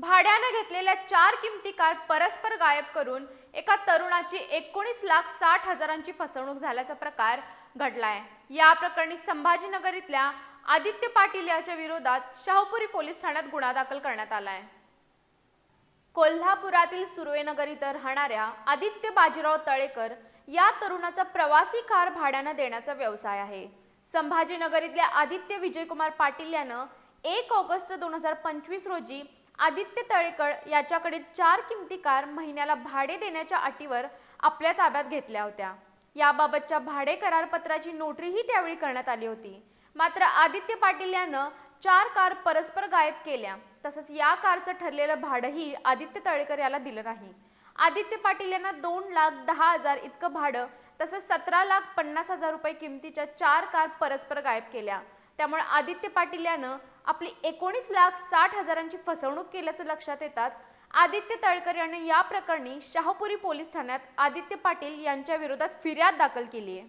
भाड्याने घेतलेल्या चार किमती कार परस्पर गायब करून एका तरुणाची एकोणीस लाख साठ हजारांची फसवणूक झाल्याचा प्रकार घडलाय. या प्रकरणी संभाजीनगर इथल्या आदित्य पाटील याच्या विरोधात शाहूपुरी पोलीस ठाण्यात गुन्हा दाखल करण्यात आलाय. कोल्हापुरातील सुर्वेनगर इथं राहणाऱ्या आदित्य बाजीराव तळेकर या तरुणाचा प्रवासी कार भाड्यानं देण्याचा व्यवसाय आहे. संभाजीनगर इथल्या आदित्य विजयकुमार पाटील यानं एक ऑगस्ट दोन हजार पंचवीस रोजी आदित्य तळेकर याच्याकडे चार किमती कार महिन्याला भाडे देण्याच्या अटीवर आपल्या ताब्यात घेतल्या होत्या. याबाबतच्या भाडे करारपत्राची नोटरीही त्यावेळी करण्यात आली होती. मात्र आदित्य पाटील यानं चार कार परस्पर गायब केल्या. तसंच या कारचं ठरलेलं भाडंही आदित्य तळेकर याला दिलं नाही. आदित्य पाटील यांना दोन लाख दहा हजार इतकं भाडं तसंच सतरा लाख पन्नास हजार रुपये किमतीच्या चार कार परस्पर गायब केल्या. त्यामुळे आदित्य पाटील यानं आपली एकोणीस लाख साठ हजारांची फसवणूक केल्याचं लक्षात येताच आदित्य तळकर यांनी या प्रकरणी शाहपुरी पोलीस ठाण्यात आदित्य पाटील यांच्या विरोधात फिर्याद दाखल केली आहे.